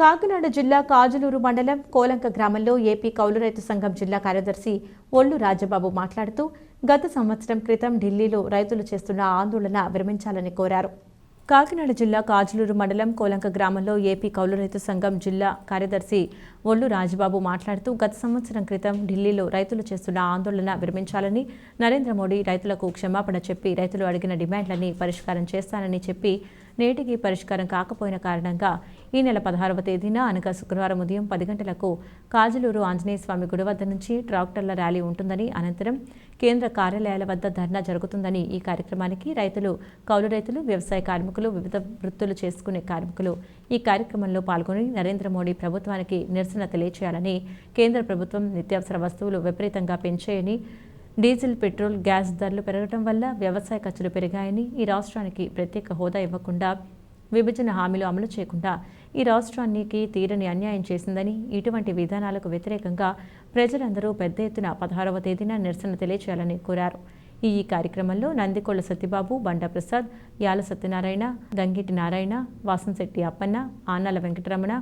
కాకినాడ జిల్లా కాజులూరు మండలం కోలంక గ్రామంలో ఏపీ కౌలు రైతు సంఘం జిల్లా కార్యదర్శి ఒళ్ళు రాజబాబు మాట్లాడుతూ గత సంవత్సరం క్రితం ఢిల్లీలో రైతులు చేస్తున్న ఆందోళన విరమించాలని కోరారు. కాకినాడ జిల్లా కాజులూరు మండలం కోలంక గ్రామంలో ఏపీ కౌలు రైతు సంఘం జిల్లా కార్యదర్శి ఒళ్ళు రాజబాబు మాట్లాడుతూ గత సంవత్సరం క్రితం ఢిల్లీలో రైతులు చేస్తున్న ఆందోళన విరమించాలని నరేంద్ర మోడీ రైతులకు క్షమాపణ చెప్పి రైతులు అడిగిన డిమాండ్లని పరిష్కారం చేస్తానని చెప్పి నేటికి పరిష్కారం కాకపోయిన కారణంగా ఈ నెల పదహారవ తేదీన అనగా శుక్రవారం ఉదయం పది గంటలకు కాజులూరు ఆంజనేయ స్వామి గుడి వద్ద నుంచి ట్రాక్టర్ల ర్యాలీ ఉంటుందని అనంతరం కేంద్ర కార్యాలయాల వద్ద ధర్నా జరుగుతుందని ఈ కార్యక్రమానికి రైతులు కౌలు రైతులు వ్యవసాయ కార్మికులు వివిధ వృత్తులు చేసుకునే కార్మికులు ఈ కార్యక్రమంలో పాల్గొని నరేంద్ర మోడీ ప్రభుత్వానికి నిరసన తెలియచేయాలని కేంద్ర ప్రభుత్వం నిత్యావసర వస్తువులు విపరీతంగా పెంచాయని డీజిల్ పెట్రోల్ గ్యాస్ ధరలు పెరగడం వల్ల వ్యవసాయ ఖర్చులు పెరిగాయని ఈ రాష్ట్రానికి ప్రత్యేక హోదా ఇవ్వకుండా విభజన హామీలు అమలు చేయకుండా ఈ రాష్ట్రానికి తీరని అన్యాయం చేసిందని ఇటువంటి విధానాలకు వ్యతిరేకంగా ప్రజలందరూ పెద్ద ఎత్తున పదహారవ తేదీన నిరసన తెలియచేయాలని కోరారు. ఈ కార్యక్రమంలో నందికొల్ల సత్యబాబు బండా ప్రసాద్ యాల సత్యనారాయణ గంగిటి నారాయణ వాసంశెట్టి అప్పన్న ఆనాల వెంకటరమణ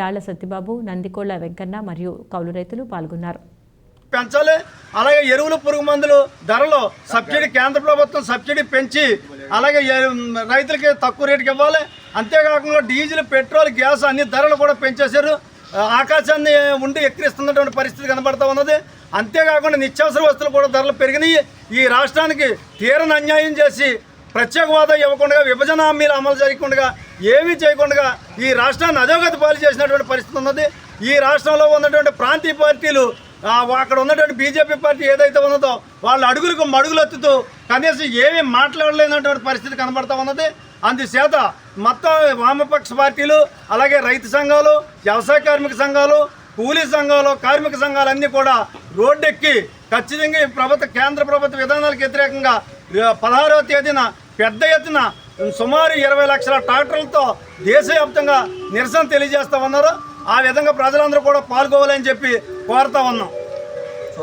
యాళ్ళ సత్యబాబు నందికొల్ల వెంకన్న మరియు కౌలు రైతులు పాల్గొన్నారు. పెంచాలి. అలాగే ఎరువులు పురుగు మందులు ధరలు సబ్సిడీ కేంద్ర ప్రభుత్వం సబ్సిడీ పెంచి అలాగే రైతులకి తక్కువ రేటుకి ఇవ్వాలి. అంతేకాకుండా డీజిల్ పెట్రోల్ గ్యాస్ అన్ని ధరలు కూడా పెంచేశారు. ఆకాశాన్ని ఉండి ఎక్కిరిస్తున్నటువంటి పరిస్థితి కనబడతా ఉన్నది. అంతేకాకుండా నిత్యావసర వస్తువులు కూడా ధరలు పెరిగినాయి. ఈ రాష్ట్రానికి తీరని అన్యాయం చేసి ప్రత్యేక హోదా ఇవ్వకుండా విభజన హామీలు అమలు చేయకుండా ఏమీ చేయకుండా ఈ రాష్ట్రాన్ని అధోగతి పాలు చేసినటువంటి పరిస్థితి ఉన్నది. ఈ రాష్ట్రంలో ఉన్నటువంటి ప్రాంతీయ పార్టీలు అక్కడ ఉన్నటువంటి బీజేపీ పార్టీ ఏదైతే ఉన్నదో వాళ్ళ అడుగులకు మడుగులు ఎత్తుతూ కనీసం ఏమీ మాట్లాడలేనటువంటి పరిస్థితి కనబడతా ఉన్నది. అందుచేత మొత్తం వామపక్ష పార్టీలు అలాగే రైతు సంఘాలు వ్యవసాయ కార్మిక సంఘాలు కూలీ సంఘాలు కార్మిక సంఘాలన్నీ కూడా రోడ్డెక్కి ఖచ్చితంగా ఈ ప్రభుత్వ కేంద్ర ప్రభుత్వ విధానాలకు వ్యతిరేకంగా పదహారవ తేదీన పెద్ద ఎత్తున సుమారు ఇరవై లక్షల ట్రాక్టర్లతో దేశవ్యాప్తంగా నిరసన తెలియజేస్తా ఉన్నారు. ఆ విధంగా ప్రజలందరూ కూడా పాల్గొవాలని చెప్పి కోరుతా ఉన్నాం